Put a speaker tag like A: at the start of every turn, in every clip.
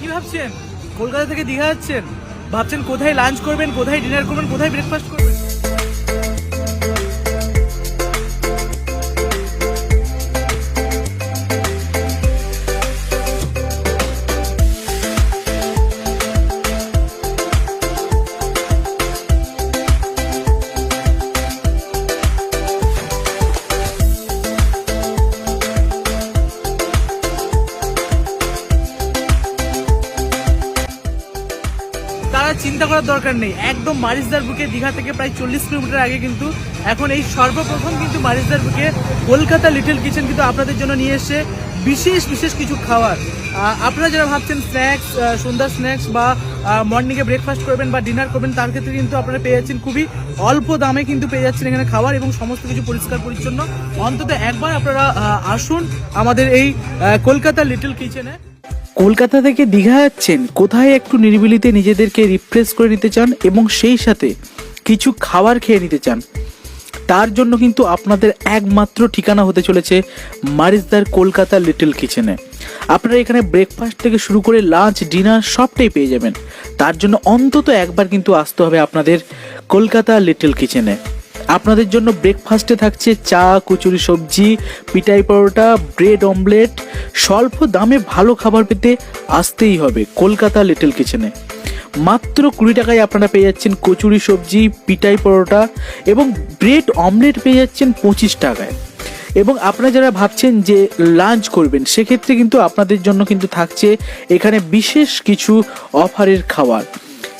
A: কি ভাবছেন? কলকাতা থেকে দীঘা যাচ্ছেন? ভাবছেন কোথায় লাঞ্চ করবেন, কোথায় ডিনার করবেন, কোথায় ব্রেকফাস্ট করবেন? চিন্তা করার দরকার নেই। একদম মারিসদার বুকে দীঘা থেকে প্রায় চল্লিশ কিলোমিটার আগে কিন্তু এখন এই সর্বপ্রথম কিন্তু মারিসদার বুকে কলকাতা লিটল কিচেন কিন্তু আপনাদের জন্য নিয়ে এসে বিশেষ বিশেষ কিছু খাবার। আপনারা যারা ভাবছেন স্ন্যাক্স সন্ধ্যার স্ন্যাক্স বা মর্নিংয়ে ব্রেকফাস্ট করবেন বা ডিনার করবেন, তার ক্ষেত্রে কিন্তু আপনারা পেয়ে যাচ্ছেন খুবই অল্প দামে কিন্তু পেয়ে যাচ্ছেন এখানে খাবার এবং সমস্ত কিছু পরিষ্কার পরিচ্ছন্ন। অন্তত একবার আপনারা আসুন আমাদের এই কলকাতা লিটল কিচেনে। কলকাতা থেকে দীঘা যাচ্ছেন, কোথায় একটু নিরিবিলিতে নিজেদেরকে রিফ্রেশ করে নিতে চান এবং সেই সাথে কিছু খাবার খেয়ে নিতে চান, তার জন্য কিন্তু আপনাদের একমাত্র ঠিকানা হতে চলেছে মারিসদার কলকাতা লিটল কিচেনে আপনারা এখানে ব্রেকফাস্ট থেকে শুরু করে লাঞ্চ ডিনার সবটাই পেয়ে যাবেন। তার জন্য অন্তত একবার কিন্তু আসতে হবে আপনাদের কলকাতা লিটল কিচেনে আপনাদের জন্য ব্রেকফাস্টে থাকছে চা, কচুরি সবজি পিটাই পরোটা ব্রেড অমলেট স্বল্প দামে ভালো খাবার পেতে আসতেই হবে কলকাতা লিটল কিচেনে মাত্র কুড়ি টাকায় আপনারা পেয়ে যাচ্ছেন কচুরি সবজি পিটাই পরোটা এবং ব্রেড অমলেট পেয়ে যাচ্ছেন পঁচিশ টাকায়। এবং আপনারা যারা ভাবছেন যে লাঞ্চ করবেন, সেক্ষেত্রে কিন্তু আপনাদের জন্য কিন্তু থাকছে এখানে বিশেষ কিছু অফারের খাবার।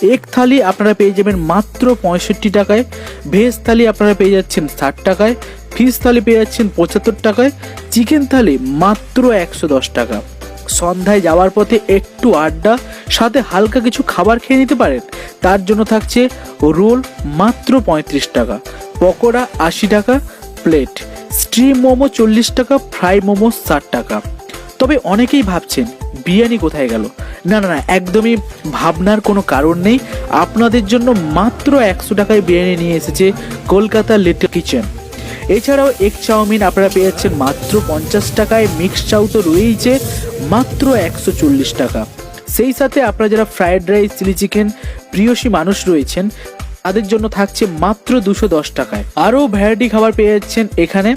A: এক থালি আপনারা পেয়ে যাবেন মাত্র পঁয়ষট্টি টাকায়। ভেজ থালি আপনারা পেয়ে যাচ্ছেন ষাট টাকায়। ফিশ থালি পেয়ে যাচ্ছেন পঁচাত্তর টাকায়। চিকেন থালি মাত্র একশো দশ টাকা। সন্ধ্যায় যাওয়ার পথে একটু আড্ডা, সাথে হালকা কিছু খাবার খেয়ে নিতে পারেন। তার জন্য থাকছে রোল মাত্র পঁয়ত্রিশ টাকা। পকোড়া আশি টাকা, প্লেট। স্ট্রিম মোমো চল্লিশ টাকা, ফ্রাই মোমো ষাট টাকা। তবে অনেকেই ভাবছেন, বিরিয়ানি কোথায় গেল? না না না, একদমই ভাবনার কোনো কারণ নেই। আপনাদের জন্য মাত্র একশো টাকায় বিরিয়ানি নিয়ে এসেছে কলকাতা লিটল কিচেন। এছাড়াও এক চাউমিন আপনারা পেয়ে যাচ্ছেন মাত্র পঞ্চাশ টাকায়। মিক্স চাউ তো রয়েইছে, মাত্র একশো চল্লিশ টাকা। সেই সাথে আপনারা যারা ফ্রায়েড রাইস, চিলি চিকেন প্রিয়সী মানুষ রয়েছেন, তাদের জন্য থাকছে মাত্র দুশো দশ টাকায়। আরও ভ্যারাইটি খাবার পেয়ে যাচ্ছেন এখানে।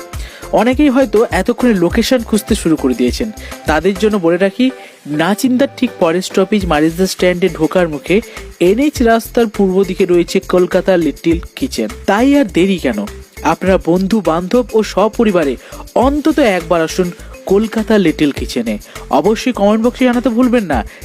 A: অনেকেই হয়তো এতক্ষণে লোকেশন খুঁজতে শুরু করে দিয়েছেন। তাদের জন্য বলে রাখি নাচিন্দার ঠিক পরের স্টপেজ মারিজদা স্ট্যান্ডে ঢোকার মুখে এনএইচ রাস্তার পূর্ব দিকে রয়েছে কলকাতার লিটিল কিচেন তাই আর দেরি কেন? আপনারা বন্ধু, বান্ধব ও সপরিবারে অন্তত একবার আসুন কলকাতা লিটল কিচেনে অবশ্যই কমেন্ট বক্সে জানাতে ভুলবেন না।